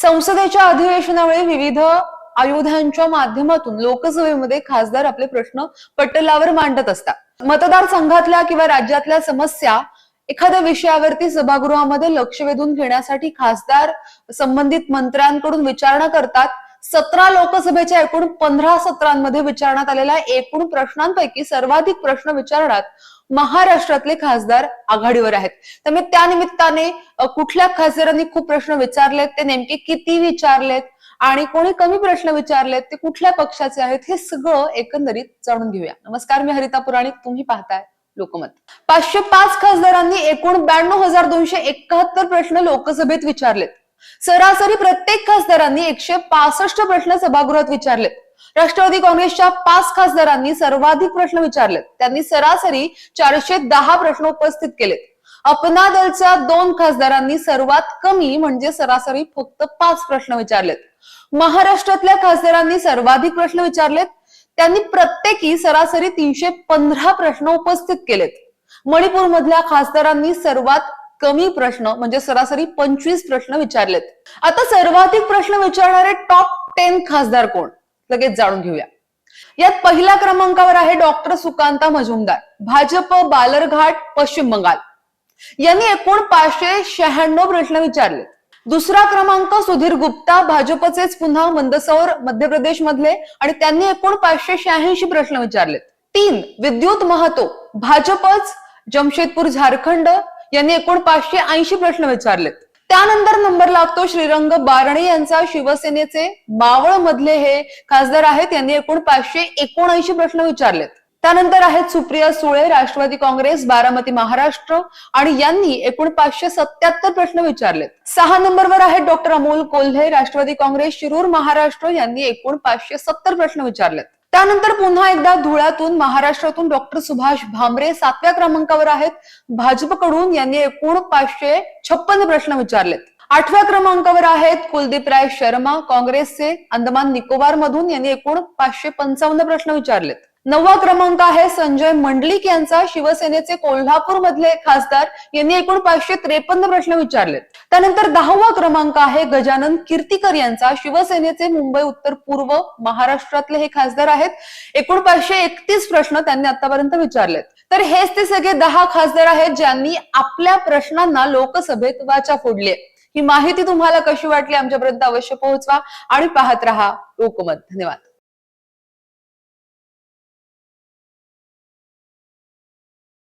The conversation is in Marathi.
संसदेच्या अधिवेशनावेळी विविध आयुधांच्या माध्यमातून लोकसभेमध्ये खासदार आपले प्रश्न पटलावर मांडत असतात. मतदारसंघातल्या किंवा राज्यातल्या समस्या एखाद्या विषयावरती सभागृहामध्ये लक्ष वेधून घेण्यासाठी खासदार संबंधित मंत्र्यांकडून विचारणा करतात. सतरा लोकसभेच्या एकूण पंधरा सत्रांमध्ये विचारण्यात आलेल्या एकूण प्रश्नांपैकी सर्वाधिक प्रश्न विचारण्यात महाराष्ट्रातले खासदार आघाडीवर आहेत. त्यामुळे त्या निमित्ताने कुठल्या खासदारांनी खूप प्रश्न विचारलेत ते नेमके किती विचारलेत आणि कोणी कमी प्रश्न विचारलेत ते कुठल्या पक्षाचे आहेत हे सगळं एकंदरीत जाणून घेऊया. नमस्कार मी हरिता पुराणिक तुम्ही पाहताय लोकमत. पाचशे पाच खासदारांनी एकूण ब्याण्णव हजार दोनशे एकाहत्तर प्रश्न लोकसभेत विचारलेत. सरासरी प्रत्येक खासदारांनी एकशे पासष्ट प्रश्न सभागृहात विचारलेत. राष्ट्रवादी काँग्रेसच्या पाच खासदारांनी सर्वाधिक प्रश्न विचारलेत. त्यांनी सरासरी चारशे दहा प्रश्न उपस्थित केलेत. अपना दलच्या दोन खासदारांनी सर्वात कमी म्हणजे सरासरी फक्त पाच प्रश्न विचारलेत. महाराष्ट्रातल्या खासदारांनी सर्वाधिक प्रश्न विचारलेत. त्यांनी प्रत्येकी सरासरी तीनशे पंधरा प्रश्न उपस्थित केलेत. मणिपूर मधल्या खासदारांनी सर्वात कमी प्रश्न म्हणजे सरासरी पंचवीस प्रश्न विचारलेत. आता सर्वाधिक प्रश्न विचारणारे टॉप टेन खासदार कोण? लगेच जाणून घेऊया. यात पहिल्या क्रमांकावर आहे डॉक्टर सुकांता मजुमदार. भाजप बालरघाट पश्चिम बंगाल. यांनी एकूण पाचशे शहाण्णव प्रश्न विचारले. दुसरा क्रमांक सुधीर गुप्ता भाजपचेच पुन्हा मंदसौर मध्य प्रदेश मधले आणि त्यांनी एकूण पाचशे शहाऐंशी प्रश्न विचारले तीन विद्युत महतो भाजपच जमशेदपूर झारखंड यांनी एकूण पाचशे ऐंशी प्रश्न विचारलेत. त्यानंतर नंबर लागतो श्रीरंग बारणे यांचा. शिवसेनेचे मावळ मधले हे खासदार आहेत यांनी एकूण पाचशे एकोणऐंशी प्रश्न विचारलेत. त्यानंतर आहेत सुप्रिया सुळे राष्ट्रवादी काँग्रेस बारामती महाराष्ट्र आणि यांनी एकूण पाचशे सत्याहत्तर प्रश्न विचारलेत. सहा नंबरवर आहेत डॉक्टर अमोल कोल्हे राष्ट्रवादी काँग्रेस शिरूर महाराष्ट्र यांनी एकूण पाचशे सत्तर प्रश्न विचारलेत. त्यानंतर पुन्हा एकदा धुळ्यातून महाराष्ट्रातून डॉक्टर सुभाष भामरे सातव्या क्रमांकावर आहेत. भाजपकडून यांनी एकूण पाचशे छप्पन प्रश्न विचारलेत. आठव्या क्रमांकावर आहेत कुलदीप राय शर्मा काँग्रेसचे अंदमान निकोबार मधून यांनी एकूण पाचशे पंचावन्न प्रश्न विचारलेत. नववा क्रमांक आहे संजय मंडलिक यांचा. शिवसेनेचे कोल्हापूर मधले खासदार यांनी एकूण पाचशे त्रेपन्न प्रश्न विचारलेत. त्यानंतर दहावा क्रमांक आहे गजानन कीर्तीकर यांचा. शिवसेनेचे मुंबई उत्तर पूर्व महाराष्ट्रातले हे खासदार आहेत. एकूण पाचशे एकतीस प्रश्न त्यांनी आतापर्यंत विचारलेत. तर हेच ते सगळे दहा खासदार आहेत ज्यांनी आपल्या प्रश्नांना लोकसभेत वाचा फोडली ही माहिती तुम्हाला कशी वाटली आमच्यापर्यंत अवश्य पोहोचवा आणि पाहत रहा लोकमत. धन्यवाद.